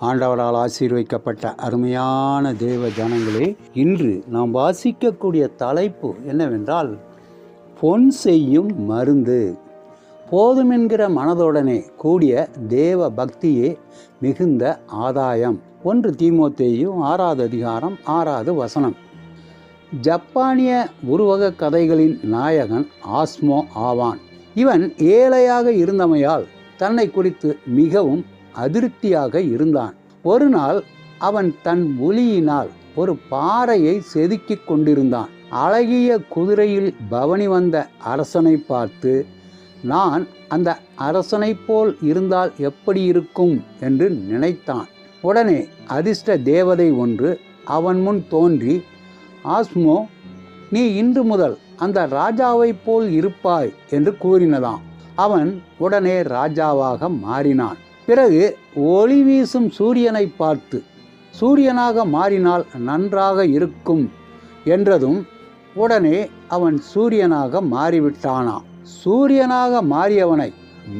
ஆண்டவரால் ஆசீர்வைக்கப்பட்ட அருமையான தேவ ஜனங்களே இன்று நாம் வாசிக்கக்கூடிய தலைப்பு என்னவென்றால் பொன் செய்யும் மருந்து. போதும் என்கிற மனதுடனே கூடிய தேவ பக்தியே மிகுந்த ஆதாயம். ஒன்று தீமோத்தேயும் ஆறாவது அதிகாரம் ஆறாவது வசனம். ஜப்பானிய உருவக கதைகளின் நாயகன் ஆஸ்மோ ஆவான். இவன் ஏழையாக இருந்தமையால் தன்னை குறித்து மிகவும் அதிருப்தியாக இருந்தான். ஒரு நாள் அவன் தன் ஒளியினால் ஒரு பாறையை செதுக்கிக் கொண்டிருந்தான். அழகிய குதிரையில் பவனி வந்த அரசனை பார்த்து நான் அந்த அரசனைப் போல் இருந்தால் எப்படி இருக்கும்? என்று நினைத்தான். உடனே அதிர்ஷ்ட தேவதை ஒன்று அவன் முன் தோன்றி ஆஸ்மோ நீ இன்று முதல் அந்த ராஜாவைப் போல் இருப்பாய் என்று கூறினதாம். அவன் உடனே ராஜாவாக மாறினான். பிறகு ஒளி வீசும் சூரியனை பார்த்து சூரியனாக மாறினால் நன்றாக இருக்கும் என்றதும் உடனே அவன் சூரியனாக மாறிவிட்டானாம் சூரியனாக மாறியவனை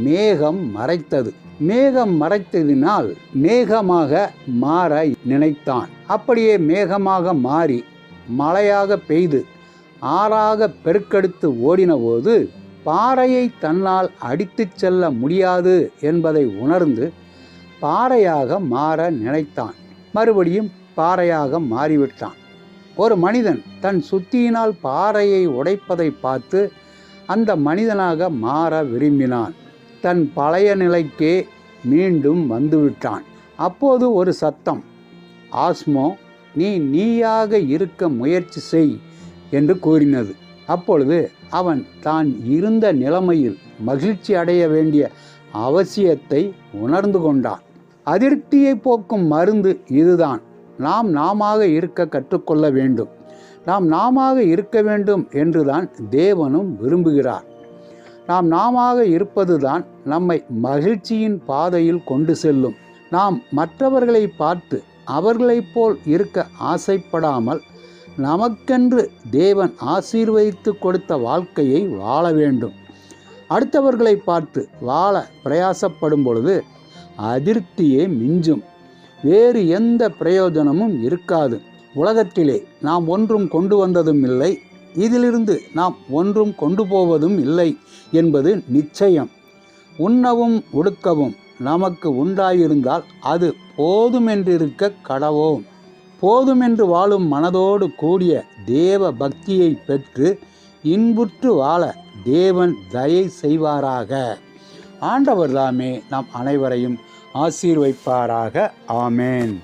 மேகம் மறைத்தது. மேகம் மறைத்ததினால் மேகமாக மாற நினைத்தான். அப்படியே மேகமாக மாறி மழையாக பெய்து ஆறாக பெருக்கெடுத்து ஓடினபோது பாறையை தன்னால் அடித்துச் செல்ல முடியாது என்பதை உணர்ந்து பாறையாக மாற நினைத்தான். மறுபடியும் பாறையாக மாறிவிட்டான். ஒரு மனிதன் தன் சுத்தியினால் பாறையை உடைப்பதை பார்த்து அந்த மனிதனாக மாற விரும்பினான். தன் பழைய நிலைக்கே மீண்டும் வந்துவிட்டான். அப்போது ஒரு சத்தம் ஆஸ்மோ நீ நீயாக இருக்க முயற்சி செய் என்று கூறினது. அப்பொழுது அவன் தான் இருந்த நிலைமையில் மகிழ்ச்சி அடைய வேண்டிய அவசியத்தை உணர்ந்து கொண்டான். அதிருப்தியை போக்கும் மருந்து இதுதான். நாம் நாமாக இருக்க கற்றுக்கொள்ள வேண்டும். நாம் நாமாக இருக்க வேண்டும் என்றுதான் தேவனும் விரும்புகிறார். நாம் நாமாக இருப்பதுதான் நம்மை மகிழ்ச்சியின் பாதையில் கொண்டு செல்லும். நாம் மற்றவர்களை பார்த்து அவர்களைப் போல் இருக்க ஆசைப்படாமல் நமக்கென்று தேவன் ஆசீர்வதித்து கொடுத்த வாழ்க்கையை வாழ வேண்டும். அடுத்தவர்களை பார்த்து வாழ பிரயாசப்படும் பொழுது அதிருப்தியே மிஞ்சும். வேறு எந்த பிரயோஜனமும் இருக்காது. உலகத்திலே நாம் ஒன்றும் கொண்டு வந்ததும் இல்லை. இதிலிருந்து நாம் ஒன்றும் கொண்டு போவதும் இல்லை என்பது நிச்சயம். உண்ணவும் உடுக்கவும் நமக்கு உண்டாயிருந்தால் அது போதுமென்றிருக்க கடவோம். போதுமென்று வாழும் மனதோடு கூடிய தேவ பக்தியை பெற்று இன்புற்று வாழ தேவன் தயை செய்வாராக. ஆண்டவர் தாமே நாம் அனைவரையும் ஆசீர்வைப்பாராக. ஆமேன்.